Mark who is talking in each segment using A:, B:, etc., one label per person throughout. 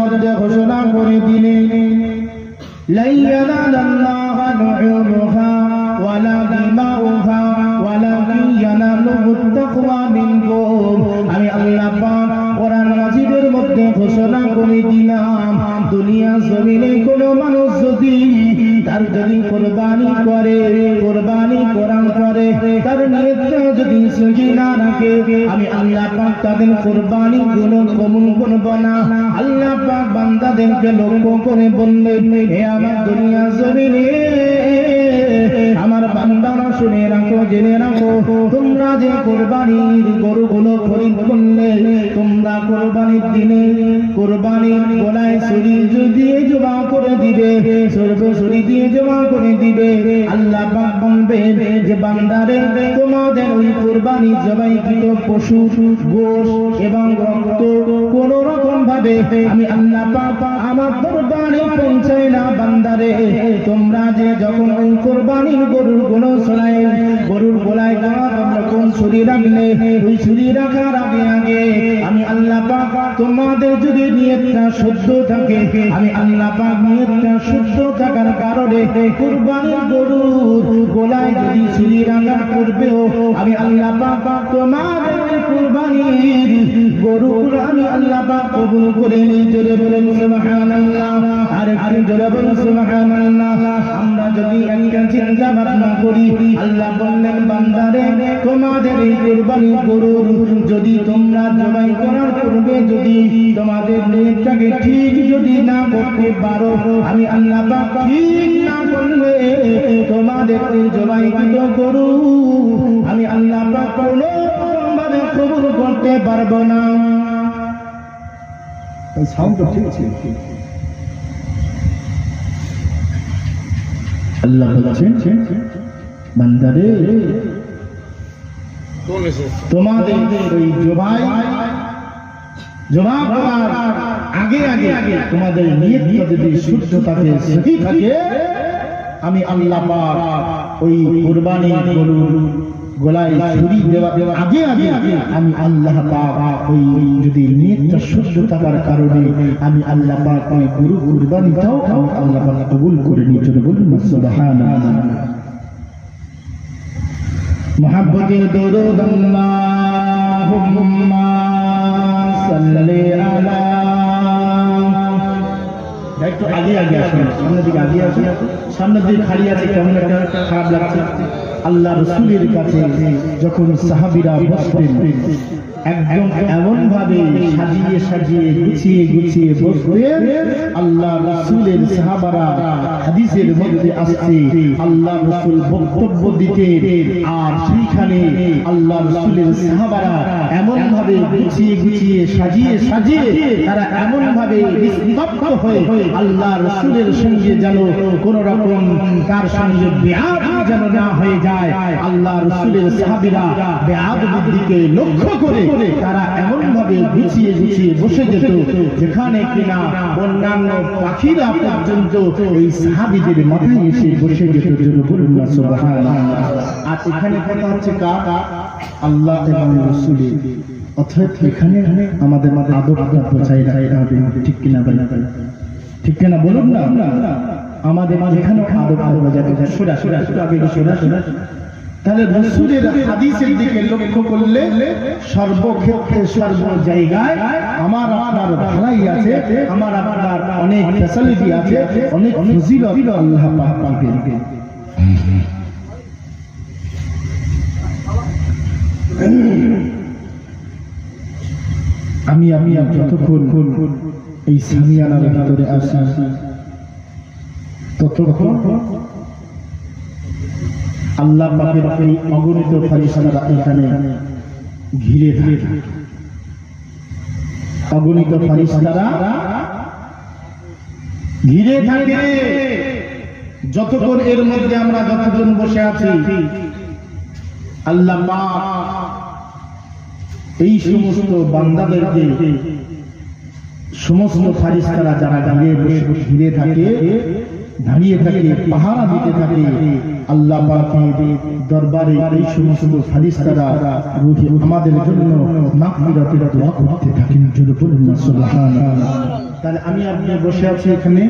A: মধ্যে ঘোষণা করে আমি আল্লাহ মধ্যে ঘোষণা করে দিলাম, দুনিয়া জমিনে কোনো মানুষ যদি তার যদি কোরবানি করে, কোরবানি কোরআন করে তার নিয়তটা সহি না রাখে। আমি আল্লাহ পাক তাদের কোরবানি গুলো কবুল করব না। আল্লাহ পাক বান্দাদেরকে লক্ষ্য করে বললেন, হে আমার দুনিয়া জমিনে বান্দারা শুনে রাখো, জেনে রাখো। তোমরা যে কোরবানির গরুগুলো খরিদ করলে, তোমরা কোরবানির দিনে কোরবানির গলায় শরীর দিয়ে জমা করে দিবে, সর্ব দিয়ে জমা করে দিবে। আল্লাহ পাক যে, বান্দারে, তোমাদের ওই কোরবানি জবাইকৃত পশু, গোশ এবং রক্ত কোন রকম ভাবে আমি আল্লাহ পাক আমার দরবারে পৌঁছাই না বান্দারে। তোমরা যে যখন ওই কোরবানির গরুরগুলো শোনাই গরুর গোলায় গলা তোমরা কোন ছুরি রাখলে? ওই ছুরি রাখার আগে আগে আমি আল্লাহ পাক তোমাদের যদি নিয়তটা শুদ্ধ থাকে, আমি আল্লাহ পাক নিয়তটা শুদ্ধ থাকার কারণে কুরবানির গরুর গোলায় যদি ছুরি রাখা করবেও, আমি আল্লাহ পাক তোমাদের কুরবানির গরুর আমি আল্লাহ পাক কবুল করে নিই জোরে বলেন সুবহানাল্লাহ। আর একটু জোরে বলেন, সুবহানাল্লাহ। আমরা যদি একটা চিন্তা ভাবনা করি, আল্লাহ বললেন, বান্দারে, তোমাদের এই কুরবানি গরুর যদি তোমরা জবাই করার পূর্বে যদি তোমাদের নিয়তটাকে ঠিক যদি না করতে পারো, আমি আল্লাহ পাক ঠিক না করলে তোমাদের এই জবাই গরু আমি আল্লাহ পাক কোনো ভাবে কবুল করতে পারব না। সাউন্ড ঠিক আছে আল্লাহ বলছেন, বান্দারে, তোমাদের ওই জবাই আগে আগে আগে তোমাদের নিয়তটা যদি শুদ্ধ থাকে, আমি আল্লাহ পাক ওই কুরবানি গরুর গলায় ছুরি দেওয়া দেওয়া আগে আগে আগে আমি আল্লাহ পাক ওই যদি নিয়তটা শুদ্ধ থাকার কারণে আমি আল্লাহ পাক ওই গরু কুরবানিটাও আমি আল্লাহ পাক কবুল করে নিয়ে চলে বলুন সুবহানাল্লাহ محبتين درود اللهم صل على একটু আগে আগে আসুন সামনের দিকে আগে আসুন সামনের দিকে খালি আছে কেমন একটা খারাপ লাগছে আল্লাহ রসুলের কাছে যখন সাহাবিরা বসতেন এমন ভাবে সাজিয়ে সাজিয়ে গুছিয়ে গুছিয়ে আল্লাহ সাহাবারা হাদিসের মধ্যে আসছে, আল্লাহ বক্তব্য দিতে আর সেইখানে আল্লাহ সাহাবারা এমন ভাবে গুছিয়ে গুছিয়ে সাজিয়ে সাজিয়ে তারা এমন ভাবে নিস্তব্ধ হয়ে আল্লাহ রসুলের সঙ্গে যেন কোন রকম তার সঙ্গে বেআব যেন না হয়ে যায়, আল্লাহ রসুলের সাহাবিরা বুদ্ধিকে লক্ষ্য করে তারা এমন ভাবে গুছিয়ে গুছিয়ে বসে যেত, যেখানে কিনা অন্যান্য পাখিরা পর্যন্ত এই সাহাবিদের মাথায় এসে বসে যেত আর এখানে কথা হচ্ছে কার? আল্লাহ অর্থাৎ এখানে আমাদের মাঝে রাখতে হবে ঠিক কিনা বলেন ঠিক কিনা বলুন না? আমাদের মাঝে এখানে আদব আদব হবে। সোজা সোজা সোজা সোজা সোজা তাহলে রসুলের হাদিসের দিকে লক্ষ্য করলে সর্বক্ষেত্রে সর্ব জায়গায় আমার আপনার ভালাই আছে, আমার আপনার অনেক ফ্যাসিলিটি আছে, অনেক ফজিলত আল্লাহ পাক আমি আমি যতক্ষণ এই সামিয়ানার ভিতরে আসি ততক্ষণ আল্লাহ অগণিত ফারিস্তারা এখানে ঘিরে থাকে। অগণিত ফারিস্তারা ঘিরে থাকে। যতক্ষণ এর মধ্যে আমরা যতজন বসে আছি, আল্লাহ এই সমস্ত বান্দাদেরকে সমস্ত ফারিস্তারা যারা ঘিরে বসে ঘিরে থাকে দাঁড়িয়ে থাকে, পাহারা দিতে থাকে। আল্লাহ পাকের দরবারে এই সমস্ত ফারিস্তারা রুহি আমাদের জন্য করতে থাকেন তাহলে আমি আপনি বসে আছি এখানে?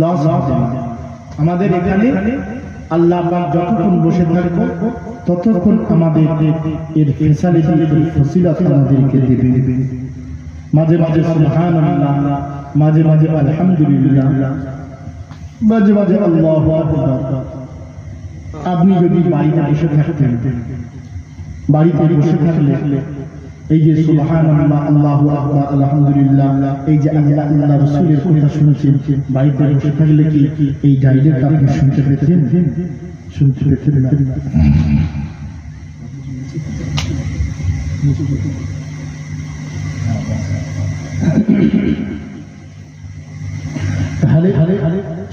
A: লস আমাদের এখানে আল্লাহ পাক যতক্ষণ বসে থাকব ততক্ষণ আমাদের এর ফেসালিটি, এর আমাদেরকে দেবে মাঝে মাঝে সুবহানাল্লাহ, মাঝে মাঝে আলহামদুলিল্লাহ। মাঝে মাঝে আল্লাহু আপনি যদি বাড়িতে বসে থাকতেন, বাড়িতে বসে থাকলে, এই যে সুবহানাল্লাহ, আল্লাহু আকবার, আলহামদুলিল্লাহ, এই যে আল্লাহ আল্লাহ রাসূলের কথা শুনেছেন, বাড়িতে থাকলে কি এই ডাইরেক্ট আপনি শুনতে শুনতে পেতেন না। তাহলে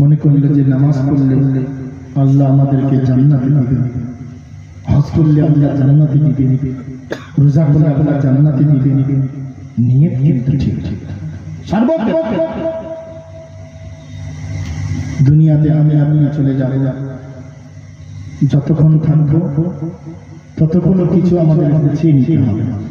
A: মনে করলে যে নামাজ পড়লে আল্লাহ আমাদেরকে জান্নাত দিবেন। হজ করলে আল্লাহ জান্নাতি দিবেন। রোজা করলে আল্লাহ জান্নাতি দিবেন। নিয়ে কিন্তু ঠিক। ঠিক দুনিয়াতে আমি আমি চলে যাব। যতক্ষণ থাকব ততক্ষণ কিছু আমাদের চিনতে হবে।